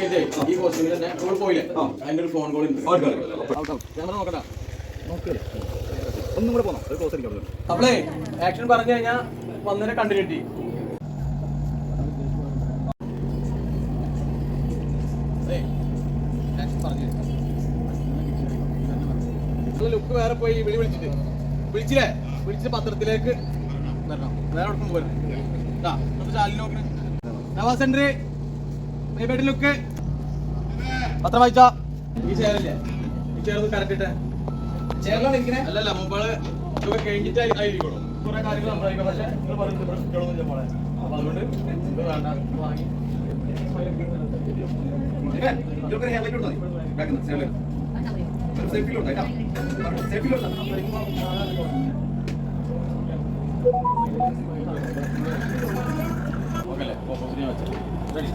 Locate ഈ കോസ്റ്റ്യൂമിൽ തന്നെ നമ്മൾ പോയില്ലേ? അതിന്റെ ഒരു ഫോൺ കോൾ ഉണ്ട്. ക്യാമറ നോക്കണ്ട ഒന്നും കൂടെ പോണം. ഒരു ക്ലോസ് അപ്പളേ ആക്ഷൻ പറഞ്ഞു കഴിഞ്ഞാൽ വന്നതിനെ കണ്ടിന്യൂറ്റി ലുക്ക് വേറെ പോയി വിളി വിളിച്ചിട്ട്. വിളിച്ചില്ലേ? വിളിച്ചിട്ട് പത്രത്തിലേക്ക് വരണം. വേറെ എവിടേക്കും പോയി നവാസ് ബേബേട്ട് ലുക്ക് പത്രം വായിച്ചാ. ഈ ചേരല്ലേ ഈ ചേർന്ന് ഒന്ന് കറക്റ്റ് ഇട്ടേ ചേർന്നാണ് ഇരിക്കണേ. അല്ലല്ല മുമ്പാൾ ഇതൊക്കെ കഴിഞ്ഞിട്ട് ആയിരിക്കുള്ളൂ. കുറെ കാര്യങ്ങൾ സംസാരിക്കാം പക്ഷെ നിങ്ങൾ പറയുന്നത് ഇവിടെ കുട്ടികളൊന്നും മോളെ. അപ്പൊ അതുകൊണ്ട് ഇത് വേണ്ട. വാങ്ങി. ഓക്കെ അല്ലേ ഓപ്പോസിറ്റ് വെച്ചു. റെഡി